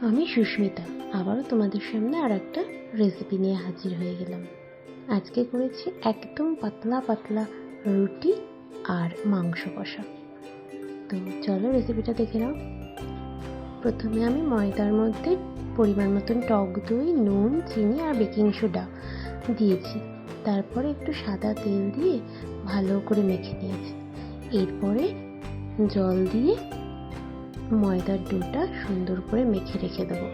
আমি সুস্মিতা। আবারও তোমাদের সামনে আর একটা রেসিপি নিয়ে হাজির হয়ে গেলাম। আজকে করেছি একদম পাতলা পাতলা রুটি আর মাংস কষা। তো চলো রেসিপিটা দেখে নাও। প্রথমে আমি ময়দার মধ্যে পরিমাণ মতন টক দই, নুন, চিনি আর বেকিং সোডা দিয়েছি। তারপরে একটু সাদা তেল দিয়ে ভালো করে মেখে নিয়েছি। এরপরে জল দিয়ে ময়দার ডোটা সুন্দর করে মেখে রেখে দেবো।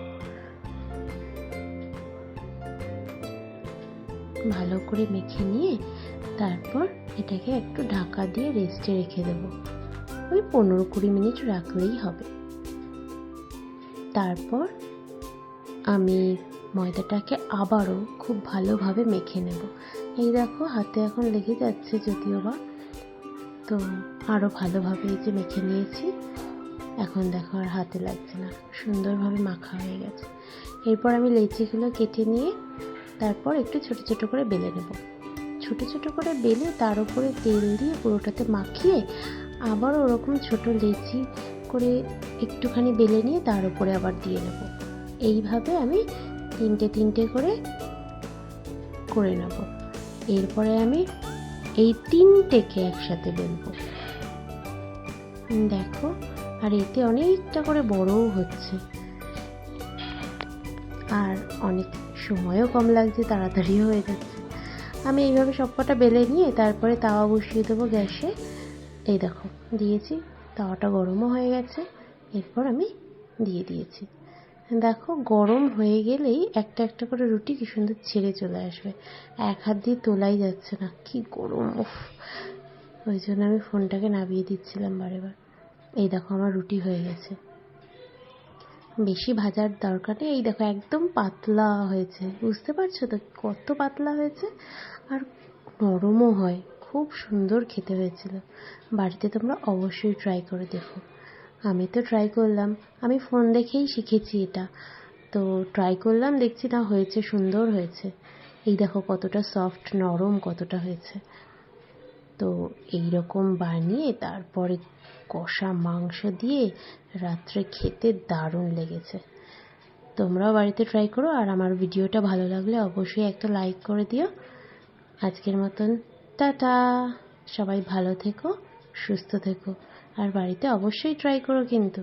ভালো করে মেখে নিয়ে তারপর এটাকে একটু ঢাকা দিয়ে রেস্টে রেখে দেবো। ওই পনেরো কুড়ি মিনিট রাখলেই হবে। তারপর আমি ময়দাটাকে আবারও খুব ভালোভাবে মেখে নেব। এই দেখো, হাতে এখন লেগে যাচ্ছে যদিও বা। তো আরও ভালোভাবে এই যে মেখে নিয়েছি। এখন দেখো আর হাতে লাগছে না। সুন্দরভাবে মাখা হয়ে গেছে। এরপর আমি লেচিগুলো কেটে নিয়ে তারপর একটু ছোট ছোট করে বেলে নেব। ছোট ছোট করে বেলে তার উপরে তেল দিয়ে পুরোটাতে মাখিয়ে আবার ওরকম ছোট লেচি করে একটুখানি বেলে নিয়ে তার উপরে আবার দিয়ে নেব। এইভাবে আমি তিনটে তিনটে করে করে নেব। এরপরে আমি এই তিনটেকে একসাথে বেলবো। দেখো আর এতে অনেকটা করে বড়ও হচ্ছে। আর অনেক সময়ও কম লাগছে, তাড়াতাড়িও হয়ে যাচ্ছে। আমি এইভাবে সবকটা বেলে নিয়ে তারপরে তাওয়া বসিয়ে দেবো গ্যাসে। এই দেখো, দিয়েছি, তাওয়াটা গরমও হয়ে গেছে, এরপর আমি দিয়ে দিয়েছি। দেখো, গরম হয়ে গেলেই একটা একটা করে রুটি কি সুন্দর ছেড়ে চলে আসবে। এক হাত দিয়ে তোলাই যাচ্ছে না, কি গরম ওই জন্য আমি ফোনটাকে নামিয়ে দিচ্ছিলাম বারে বার এই দেখো আমার রুটি হয়ে গেছে। বেশি ভাজার দরকার নেই। এই দেখো একদম পাতলা হয়েছে। বুঝতে পারছ তো কত পাতলা হয়েছে? আর নরমও হয়। খুব সুন্দর খেতে হয়েছিল। বাড়িতে তোমরা অবশ্যই ট্রাই করে দেখো। আমি তো ট্রাই করলাম। আমি ফোন দেখেই শিখেছি এটা। তো ট্রাই করলাম, দেখছি না, হয়েছে, সুন্দর হয়েছে। এই দেখো কতটা সফট নরম কতটা হয়েছে। তো এই রকম বানিয়ে তারপরে কষা মাংস দিয়ে রাত্রে খেতে দারুণ লেগেছে। তোমরাও বাড়িতে ট্রাই করো আর আমার ভিডিওটা ভালো লাগলে অবশ্যই একটা লাইক করে দিও। আজকের মতন টাটা। সবাই ভালো থেকো, সুস্থ থেকো। আর বাড়িতে অবশ্যই ট্রাই করো কিন্তু।